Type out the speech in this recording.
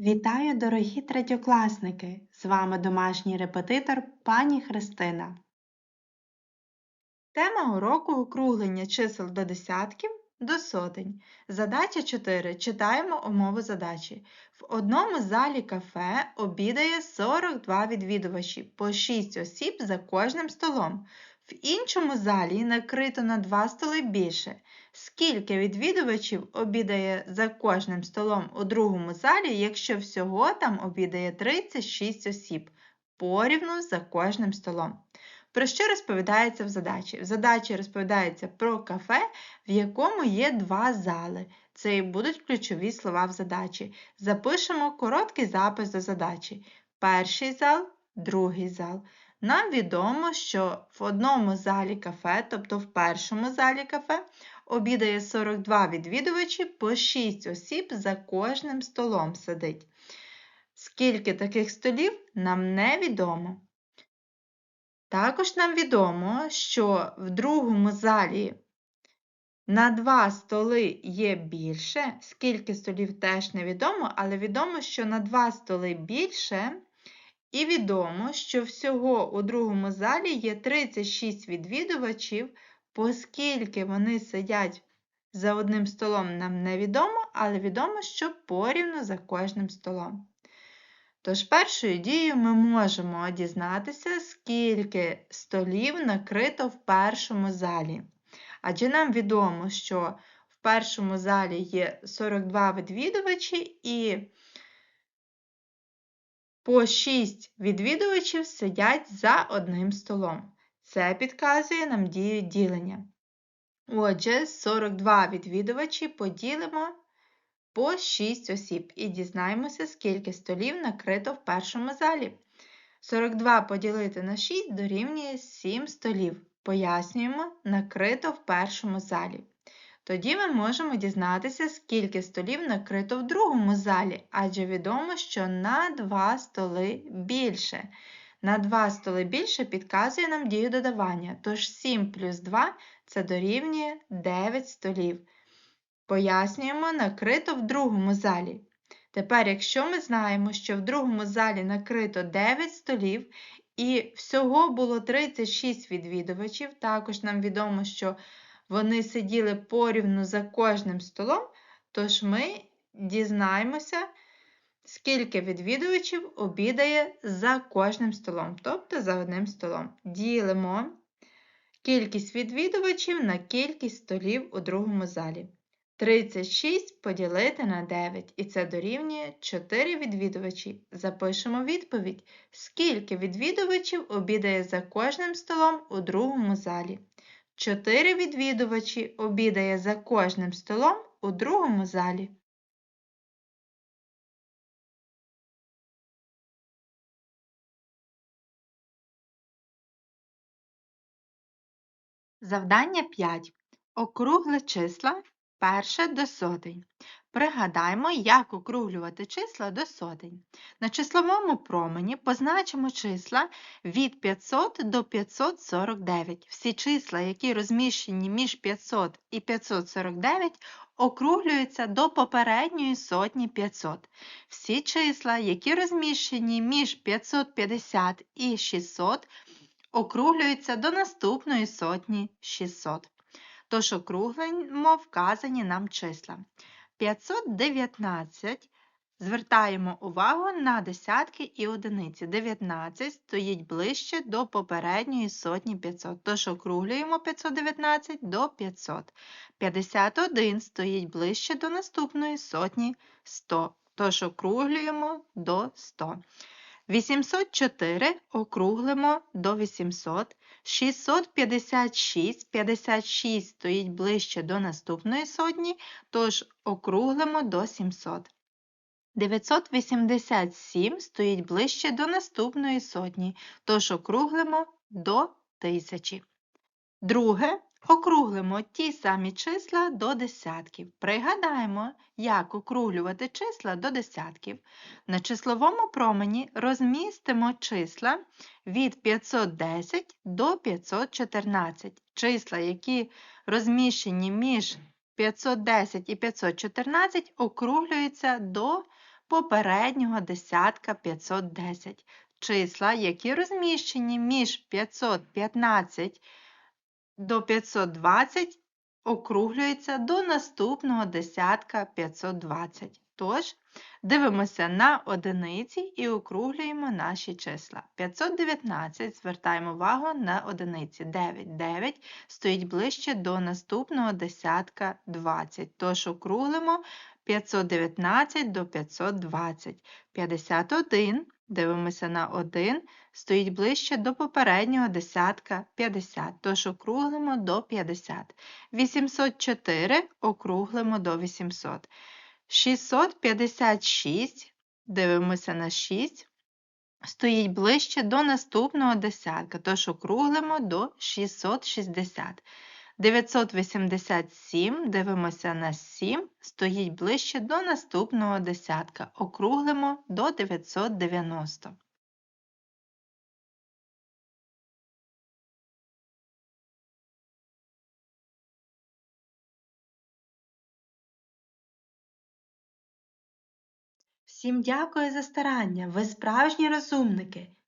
Вітаю, дорогі третьокласники! З вами домашній репетитор пані Христина. Тема уроку округлення чисел до десятків до сотень. Задача 4. Читаємо умову задачі. В одному залі кафе обідає 42 відвідувачі, по 6 осіб за кожним столом. В іншому залі накрито на 2 столи більше. Скільки відвідувачів обідає за кожним столом у другому залі, якщо всього там обідає 36 осіб, порівну за кожним столом. Про що розповідається в задачі? В задачі розповідається про кафе, в якому є два зали. Це і будуть ключові слова в задачі. Запишемо короткий запис до задачі. Перший зал, другий зал. Нам відомо, що в одному залі кафе, тобто в першому залі кафе, обідає 42 відвідувачі, по 6 осіб за кожним столом сидить. Скільки таких столів, нам невідомо. Також нам відомо, що в другому залі на два столи є більше, скільки столів теж невідомо, але відомо, що на два столи більше, і відомо, що всього у другому залі є 36 відвідувачів, оскільки вони сидять за одним столом, нам невідомо, але відомо, що порівну за кожним столом. Тож першою дією ми можемо дізнатися, скільки столів накрито в першому залі. Адже нам відомо, що в першому залі є 42 відвідувачі і по 6 відвідувачів сидять за одним столом. Це підказує нам дію ділення. Отже, 42 відвідувачі поділимо по 6 осіб і дізнаємося, скільки столів накрито в першому залі. 42 поділити на 6 дорівнює 7 столів. Пояснюємо, накрито в першому залі. Тоді ми можемо дізнатися, скільки столів накрито в другому залі, адже відомо, що на 2 столи більше. На 2 столи більше підказує нам дію додавання, тож 7 плюс 2 це дорівнює 9 столів. Пояснюємо, накрито в другому залі. Тепер, якщо ми знаємо, що в другому залі накрито 9 столів, і всього було 36 відвідувачів, також нам відомо, що вони сиділи порівну за кожним столом, тож ми дізнаємося, скільки відвідувачів обідає за кожним столом, тобто за одним столом. Ділимо кількість відвідувачів на кількість столів у другому залі. 36 поділити на 9, і це дорівнює 4 відвідувачі. Запишемо відповідь, скільки відвідувачів обідає за кожним столом у другому залі. 4 відвідувачі обідає за кожним столом у другому залі. Завдання 5. Округле числа перше до сотень. Пригадаймо, як округлювати числа до сотень. На числовому промені позначимо числа від 500 до 549. Всі числа, які розміщені між 500 і 549, округлюються до попередньої сотні 500. Всі числа, які розміщені між 550 і 600, округлюються до наступної сотні 600. Тож округлимо вказані нам числа. 519 звертаємо увагу на десятки і одиниці. 19 стоїть ближче до попередньої сотні 500. Тож округлюємо 519 до 500. 51 стоїть ближче до наступної сотні 100. Тож округлюємо до 100. 804 округлимо до 800. 656, 56 стоїть ближче до наступної сотні, тож округлимо до 700. 987 стоїть ближче до наступної сотні, тож округлимо до 1000. Друге, округлимо ті самі числа до десятків. Пригадаємо, як округлювати числа до десятків. На числовому промені розмістимо числа від 510 до 514. Числа, які розміщені між 510 і 514, округлюються до попереднього десятка 510. Числа, які розміщені між 515 до 520, округлюються до наступного десятка 520. Тож, дивимося на одиниці і округлюємо наші числа. 519, звертаємо увагу на одиниці. 9, 9 стоїть ближче до наступного десятка 20. Тож округлимо 519 до 520. 51, дивимося на 1, стоїть ближче до попереднього десятка 50. Тож округлимо до 50. 804 округлимо до 800. 656, дивимося на 6, стоїть ближче до наступного десятка, тож округлимо до 660. 987, дивимося на 7, стоїть ближче до наступного десятка, округлимо до 990. Всім дякую за старання, ви справжні розумники.